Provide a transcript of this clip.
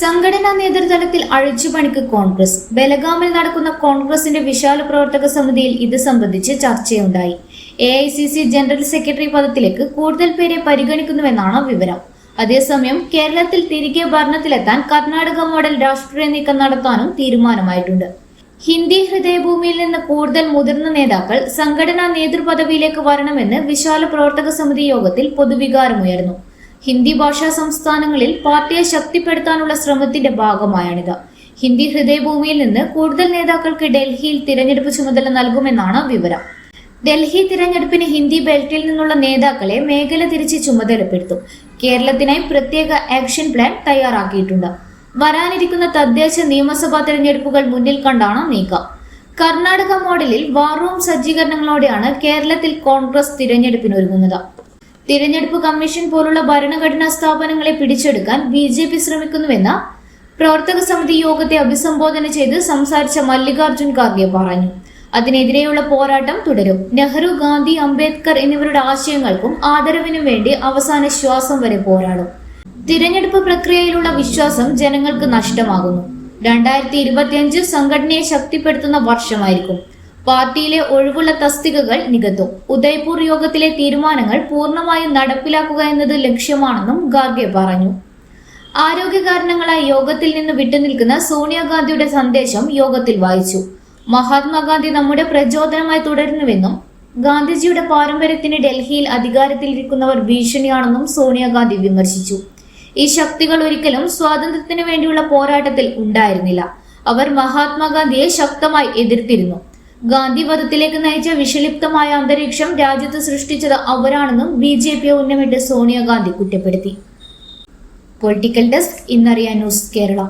സംഘടനാ നേതൃതലത്തിൽ അഴിച്ചുപണിക്ക് കോൺഗ്രസ്. ബലഗാമിൽ നടക്കുന്ന കോൺഗ്രസിന്റെ വിശാല പ്രവർത്തക സമിതിയിൽ ഇത് സംബന്ധിച്ച് ചർച്ചയുണ്ടായി. A I C C general secretary പദത്തിലേക്ക് കൂടുതൽ പേരെ പരിഗണിക്കുന്നുവെന്നാണ് വിവരം. അതേസമയം കേരളത്തിൽ തിരികെ ഭരണത്തിലെത്താൻ കർണാടക മോഡൽ രാഷ്ട്രീയ നീക്കം നടത്താനും തീരുമാനമായിട്ടുണ്ട്. ഹിന്ദി ഹൃദയഭൂമിയിൽ നിന്ന് കൂടുതൽ മുതിർന്ന നേതാക്കൾ സംഘടനാ നേതൃപദവിയിലേക്ക് വരണമെന്ന് വിശാല പ്രവർത്തക സമിതി യോഗത്തിൽ പൊതുവികാരമുയർന്നു. ഹിന്ദി ഭാഷാ സംസ്ഥാനങ്ങളിൽ പാർട്ടിയെ ശക്തിപ്പെടുത്താനുള്ള ശ്രമത്തിന്റെ ഭാഗമായാണിത്. ഹിന്ദി ഹൃദയഭൂമിയിൽ നിന്ന് കൂടുതൽ നേതാക്കൾക്ക് ഡൽഹിയിൽ തിരഞ്ഞെടുപ്പ് ചുമതല നൽകുമെന്നാണ് വിവരം. ഡൽഹി തിരഞ്ഞെടുപ്പിന് ഹിന്ദി ബെൽറ്റിൽ നിന്നുള്ള നേതാക്കളെ മേഖല തിരിച്ച് ചുമതലപ്പെടുത്തും. കേരളത്തിനായി പ്രത്യേക ആക്ഷൻ പ്ലാൻ തയ്യാറാക്കിയിട്ടുണ്ട്. വരാനിരിക്കുന്ന തദ്ദേശ നിയമസഭാ തിരഞ്ഞെടുപ്പുകൾ മുന്നിൽ കണ്ടാണ് നീക്കം. കർണാടക മോഡലിൽ വാർ റൂം സജ്ജീകരണങ്ങളോടെയാണ് കേരളത്തിൽ കോൺഗ്രസ് തിരഞ്ഞെടുപ്പിനൊരുങ്ങുന്നത്. തിരഞ്ഞെടുപ്പ് കമ്മീഷൻ പോലുള്ള ഭരണഘടനാ സ്ഥാപനങ്ങളെ പിടിച്ചെടുക്കാൻ ബി ജെ പി ശ്രമിക്കുന്നുവെന്ന് പ്രവർത്തക സമിതി യോഗത്തെ അഭിസംബോധന ചെയ്ത് സംസാരിച്ച മല്ലികാർജുൻ ഖാർഗെ പറഞ്ഞു. അതിനെതിരെയുള്ള പോരാട്ടം തുടരും. നെഹ്റു ഗാന്ധി അംബേദ്കർ എന്നിവരുടെ ആശയങ്ങൾക്കും ആദരവിനും വേണ്ടി അവസാന ശ്വാസം വരെ പോരാടും. തിരഞ്ഞെടുപ്പ് പ്രക്രിയയിലുള്ള വിശ്വാസം ജനങ്ങൾക്ക് നഷ്ടമാകുന്നു. രണ്ടായിരത്തി ഇരുപത്തിയഞ്ച് സംഘടനയെ ശക്തിപ്പെടുത്തുന്ന വർഷമായിരിക്കും. പാർട്ടിയിലെ ഒഴിവുള്ള തസ്തികകൾ നികത്തും ഉദയ്പൂർ യോഗത്തിലെ തീരുമാനങ്ങൾ പൂർണമായും നടപ്പിലാക്കുക എന്നത് ലക്ഷ്യമാണെന്നും ഗാർഗെ പറഞ്ഞു. ആരോഗ്യ കാരണങ്ങളായി യോഗത്തിൽ നിന്ന് വിട്ടുനിൽക്കുന്ന സോണിയാഗാന്ധിയുടെ സന്ദേശം യോഗത്തിൽ വായിച്ചു. മഹാത്മാഗാന്ധി നമ്മുടെ പ്രചോദനമായി തുടരുന്നുവെന്നും ഗാന്ധിജിയുടെ പാരമ്പര്യത്തിന് ഡൽഹിയിൽ അധികാരത്തിലിരിക്കുന്നവർ ഭീഷണിയാണെന്നും സോണിയാഗാന്ധി വിമർശിച്ചു. ഈ ശക്തികൾ ഒരിക്കലും സ്വാതന്ത്ര്യത്തിന് വേണ്ടിയുള്ള പോരാട്ടത്തിൽ ഉണ്ടായിരുന്നില്ല. അവർ മഹാത്മാഗാന്ധിയെ ശക്തമായി എതിർത്തിരുന്നു. ഗാന്ധി വധത്തിലേക്ക് നയിച്ച വിഷലിപ്തമായ അന്തരീക്ഷം രാജ്യത്ത് സൃഷ്ടിച്ചത് അവരാണെന്നും ബി ജെ പി ഉന്നമിട്ട് സോണിയാഗാന്ധി കുറ്റപ്പെടുത്തി. പൊളിറ്റിക്കൽ ഡെസ്ക് ഇന്നറിയാൻ ന്യൂസ് കേരള.